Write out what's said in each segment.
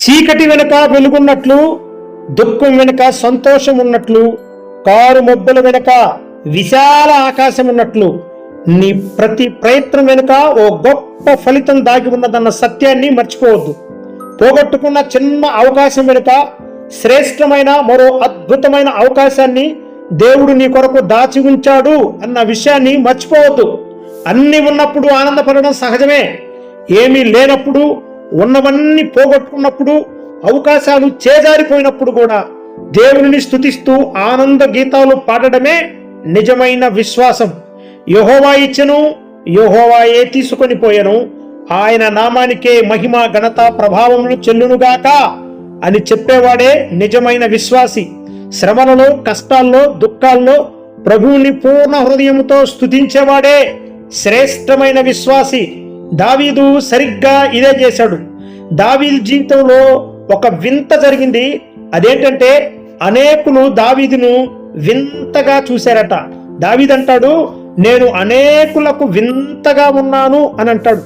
చీకటి వెనుక వెలుగున్నట్లు దుఃఖం వెనుక సంతోషం ఉన్నట్లు కారు మబ్బుల వెనుక విశాల ఆకాశం ఉన్నట్లు నీ ప్రతి ప్రయత్నం వెనుక ఓ గొప్ప ఫలితం దాగి ఉన్నదన్న సత్యాన్ని మర్చిపోవద్దు. పోగొట్టుకున్న చిన్న అవకాశం వెనుక శ్రేష్టమైన మరో అద్భుతమైన అవకాశాన్ని దేవుడు నీ కొరకు దాచి ఉంచాడు అన్న విషయాన్ని మర్చిపోవద్దు. అన్ని ఉన్నప్పుడు ఆనందపడడం సహజమే. ఏమీ లేనప్పుడు ఉన్నవన్నీ పోగొట్టుకున్నప్పుడు అవకాశాలు చేజారిపోయినప్పుడు కూడా దేవుని స్థుతిస్తూ ఆనంద గీతాలు పాడడమే నిజమైన విశ్వాసం. యహోవా ఇచ్చను యహోవాయే తీసుకొని పోయను ఆయన నామానికే మహిమ ఘనత ప్రభావములు చెల్లునుగాక అని చెప్పేవాడే నిజమైన విశ్వాసి. శ్రమలలో కష్టాల్లో దుఃఖాల్లో ప్రభువుని పూర్ణ హృదయంతో స్థుతించేవాడే శ్రేష్టమైన విశ్వాసి. దావీదు సరిగ్గా ఇదే చేశాడు. దావీదు జీవితంలో ఒక వింత జరిగింది. అదేంటంటే అనేకులు దావీదును వింతగా చూశారట. దావీదంటాడు నేను అనేకులకు వింతగా ఉన్నాను అని అంటాడు.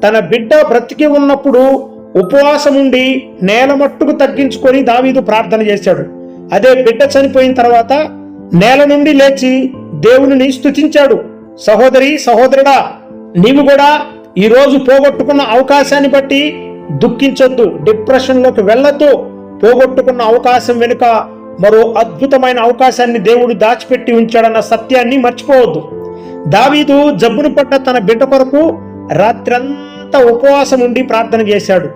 తన బిడ్డ బ్రతికి ఉన్నప్పుడు ఉపవాసం ఉండి నేల మట్టుకు తగ్గించుకొని దావీదు ప్రార్థన చేశాడు. అదే బిడ్డ చనిపోయిన తర్వాత నేల నుండి లేచి దేవుని స్తుతించాడు. సహోదరి సహోదరుడా నీవు కూడా ఈరోజు పోగొట్టుకున్న అవకాశాన్ని బట్టి దుఃఖించొద్దు డిప్రెషన్లోకి వెళ్ళొద్దు. పోగొట్టుకున్న అవకాశం వెనుక మరో అద్భుతమైన అవకాశాన్ని దేవుడు దాచిపెట్టి ఉంచాడన్న సత్యాన్ని మర్చిపోవద్దు. దావీదు జబ్బును పడ్డ తన బిడ్డ కొరకు రాత్రంతా ఉపవాసం ఉండి ప్రార్థన చేశాడు.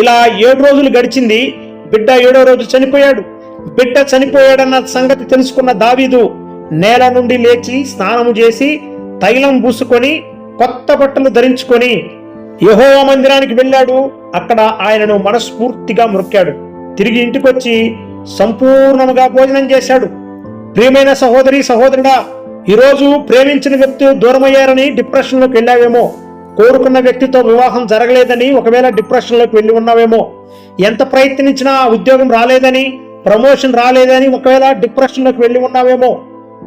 ఇలా ఏడు రోజులు గడిచింది బిడ్డ ఏడో రోజు చనిపోయాడు. బిడ్డ చనిపోయాడన్న సంగతి తెలుసుకున్న దావీదు నేల నుండి లేచి స్నానము చేసి తైలం పూసుకొని కొత్త బట్టలు ధరించుకొని యహోవ మందిరానికి వెళ్ళాడు. అక్కడ ఆయనను మనస్ఫూర్తిగా మొక్కాడు. తిరిగి ఇంటికొచ్చి సంపూర్ణముగా భోజనం చేశాడు. ప్రియమైన సహోదరి సహోదరుడా ఈరోజు ప్రేమించిన వ్యక్తి దూరమయ్యారని డిప్రెషన్లోకి వెళ్ళావేమో. కోరుకున్న వ్యక్తితో వివాహం జరగలేదని ఒకవేళ డిప్రెషన్లోకి వెళ్ళి ఉన్నావేమో. ఎంత ప్రయత్నించినా ఉద్యోగం రాలేదని ప్రమోషన్ రాలేదని ఒకవేళ డిప్రెషన్లోకి వెళ్ళి ఉన్నావేమో.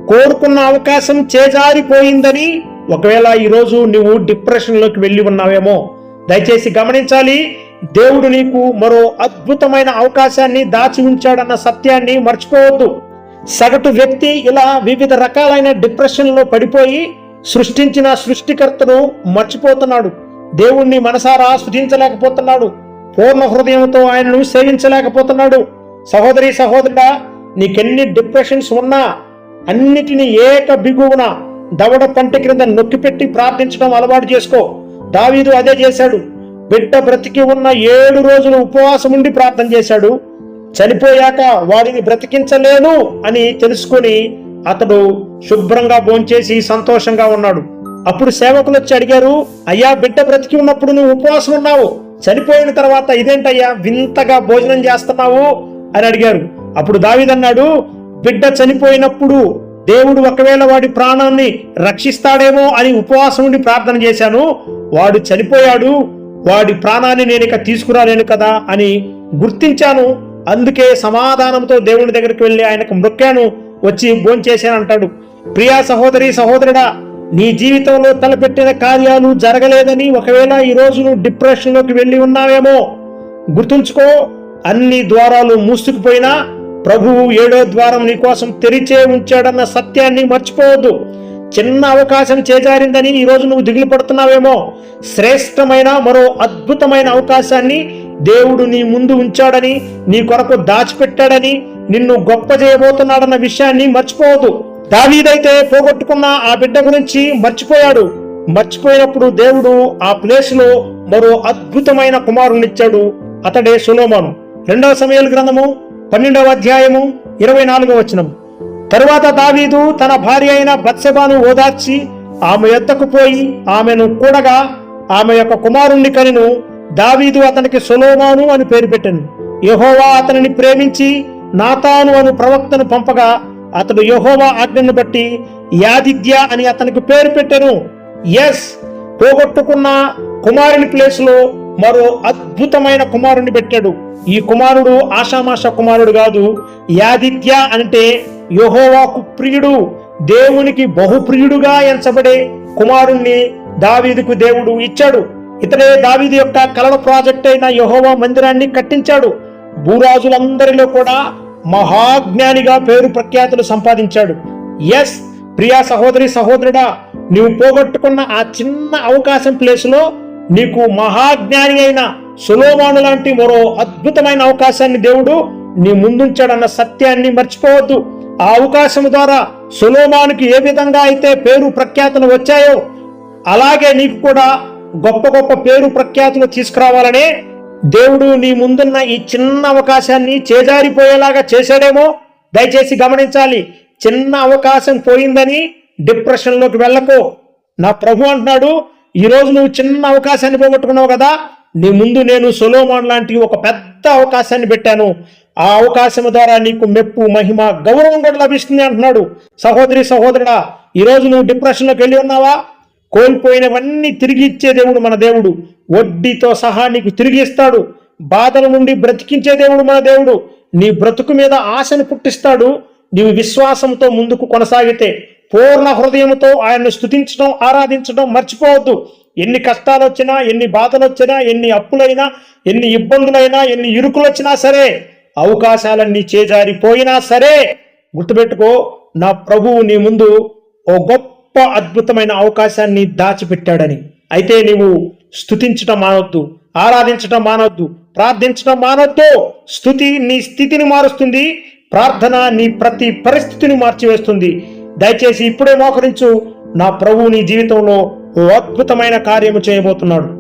కోరుకున్న అవకాశం చేజారిపోయిందని ఒకవేళ ఈరోజు నువ్వు డిప్రెషన్లోకి వెళ్ళి ఉన్నావేమో దయచేసి గమనించాలి దేవుడు నీకు మరో అద్భుతమైన అవకాశాన్ని దాచి ఉంచాడన్న సత్యాన్ని మర్చిపోవద్దు. సగటు వ్యక్తి ఇలా వివిధ రకాలైన డిప్రెషన్లో పడిపోయి సృష్టించిన సృష్టికర్తను మర్చిపోతున్నాడు. దేవుణ్ణి మనసారా స్థుతించలేకపోతున్నాడు పూర్ణ హృదయంతో ఆయనను సేవించలేకపోతున్నాడు. సహోదరి సహోదరుడా నీకెన్ని డిప్రెషన్స్ ఉన్నా అన్నిటిని ఏక బిగువున దవడ పంట క్రింద నొక్కిపెట్టి ప్రార్థించడం అలవాటు చేసుకో. దావీదు అదే చేశాడు. బిడ్డ బ్రతికి ఉన్న ఏడు రోజులు ఉపవాసం ఉండి ప్రార్థన చేశాడు. చనిపోయాక వాడిని బ్రతికించలేను అని తెలుసుకొని అతడు శుభ్రంగా భోంచేసి సంతోషంగా ఉన్నాడు. అప్పుడు సేవకులు వచ్చి అడిగారు అయ్యా బిడ్డ బ్రతికి ఉన్నప్పుడు నువ్వు ఉపవాసం ఉన్నావు. చనిపోయిన తర్వాత ఇదేంటయ్యా వింతగా భోజనం చేస్తున్నావు? అని అడిగారు. అప్పుడు దావీదన్నాడు బిడ్డ చనిపోయినప్పుడు దేవుడు ఒకవేళ వాడి ప్రాణాన్ని రక్షిస్తాడేమో అని ఉపవాసం ఉండి ప్రార్థన చేశాను వాడు చనిపోయాడు వాడి ప్రాణాన్ని నేను ఇక తీసుకురాలేను కదా అని గుర్తించాను. అందుకే సమాధానంతో దేవుని దగ్గరికి వెళ్ళి ఆయనకు మొక్కాను వచ్చి భోంచేశానంటాడు ప్రియా సహోదరి సహోదరుడా నీ జీవితంలో తలపెట్టిన కార్యాలు జరగలేదని ఒకవేళ ఈరోజు నువ్వు డిప్రెషన్లోకి వెళ్ళి ఉన్నావేమో గుర్తుంచుకో అన్ని ద్వారాలు మూసుకుపోయినా ప్రభువు ఏడో ద్వారం నీ కోసం తెరిచే ఉంచాడన్న సత్యాన్ని మర్చిపోవద్దు. చిన్న అవకాశం చేజారిందని ఈరోజు నువ్వు దిగులు పడుతున్నావేమో. శ్రేష్టమైన మరో అద్భుతమైన అవకాశాన్ని దేవుడు నీ ముందు ఉంచాడని నీ కొరకు దాచిపెట్టాడని నిన్ను గొప్ప చేయబోతున్నాడన్న విషయాన్ని మర్చిపోవద్దు. దావీదైతే పోగొట్టుకున్న ఆ బిడ్డ గురించి మర్చిపోయాడు. మర్చిపోయినప్పుడు దేవుడు ఆ ప్లేస్లో మరో అద్భుతమైన కుమారునిచ్చాడు అతడే సులోమాను. రెండవ సమయాల గ్రంథము పన్నెండవ అధ్యాయము ఇరవై నాలుగవ వచనం తరువాత దావీదు తన భార్య అయిన బత్సెబాను ఓదార్చి ఆమె యొద్దకు పోయి ఆమెను కూడగా ఆమె యొక్క కుమారుణ్ణి కనిను దావీదు అతనికి సొలోమాను అని పేరు పెట్టాను. యహోవా అతనిని ప్రేమించి నాతాను అను ప్రవక్తను పంపగా అతడు యహోవా ఆజ్ఞను బట్టి యాదిద్య అని అతనికి పేరు పెట్టాను. ఎస్ పోగొట్టుకున్న కుమారుని ప్లేస్లో మరో అద్భుతమైన కుమారుని పెట్టాడు. ఈ కుమారుడు ఆషామాష కుమారుడు కాదు యాదిత్య అంటే యహోవాకు ప్రియుడు దేవునికి బహుప్రియుడుగా ఎంచబడే కుమారుణ్ణి దావీదుకు దేవుడు ఇచ్చాడు. ఇతడే దావీది యొక్క కలల ప్రాజెక్ట్ అయిన యహోవా మందిరాన్ని కట్టించాడు. భూరాజులందరిలో కూడా మహాజ్ఞానిగా పేరు ప్రఖ్యాతులు సంపాదించాడు. ఎస్ ప్రియా సహోదరి సహోదరుడా నీవు పోగొట్టుకున్న ఆ చిన్న అవకాశం ప్లేస్లో నీకు మహాజ్ఞాని అయిన సులోమాను లాంటి మరో అద్భుతమైన అవకాశాన్ని దేవుడు నీ ముందుంచాడన్న సత్యాన్ని మర్చిపోవద్దు. ఆ అవకాశం ద్వారా సులోమానికి ఏ విధంగా అయితే పేరు ప్రఖ్యాతులు వచ్చాయో అలాగే నీకు కూడా గొప్ప గొప్ప పేరు ప్రఖ్యాతులు తీసుకురావాలనే దేవుడు నీ ముందున్న ఈ చిన్న అవకాశాన్ని చేజారిపోయేలాగా చేశాడేమో. దయచేసి గమనించాలి చిన్న అవకాశం పోయిందని డిప్రెషన్లోకి వెళ్ళకో. నా ప్రభు అంటున్నాడు ఈ రోజు నువ్వు చిన్న అవకాశాన్ని పోగొట్టుకున్నావు కదా నీ ముందు నేను సొలోమాన్ లాంటి ఒక పెద్ద అవకాశాన్ని పెట్టాను. ఆ అవకాశం ద్వారా నీకు మెప్పు మహిమ గౌరవం కూడా లభిస్తుంది అంటున్నాడు. సహోదరి సహోదరుడా ఈ రోజు నువ్వు డిప్రెషన్లోకి వెళ్ళి ఉన్నావా? కోల్పోయినవన్నీ తిరిగి ఇచ్చే దేవుడు మన దేవుడు. వడ్డీతో సహా నీకు తిరిగి ఇస్తాడు. బాధల నుండి బ్రతికించే దేవుడు మన దేవుడు. నీ బ్రతుకు మీద ఆశను పుట్టిస్తాడు. నీవు విశ్వాసంతో ముందుకు కొనసాగితే పూర్ణ హృదయంతో ఆయన్ని స్తుతించడం ఆరాధించడం మర్చిపోవద్దు. ఎన్ని కష్టాలు వచ్చినా ఎన్ని బాధలు వచ్చినా ఎన్ని అప్పులైనా ఎన్ని ఇబ్బందులైనా ఎన్ని ఇరుకులు వచ్చినా సరే అవకాశాలన్నీ చేజారిపోయినా సరే గుర్తుపెట్టుకో నా ప్రభువు నీ ముందు ఓ గొప్ప అద్భుతమైన అవకాశాన్ని దాచిపెట్టాడని. అయితే నీవు స్థుతించటం మానవద్దు ఆరాధించటం మానవద్దు ప్రార్థించటం మానవద్దు స్థుతి నీ స్థితిని మారుస్తుంది ప్రార్థన నీ ప్రతి పరిస్థితిని మార్చివేస్తుంది. దయచేసి ఇప్పుడే మోకరించు. నా ప్రభువు నీ జీవితంలో ఓ అద్భుతమైన కార్యము చేయబోతున్నాడు.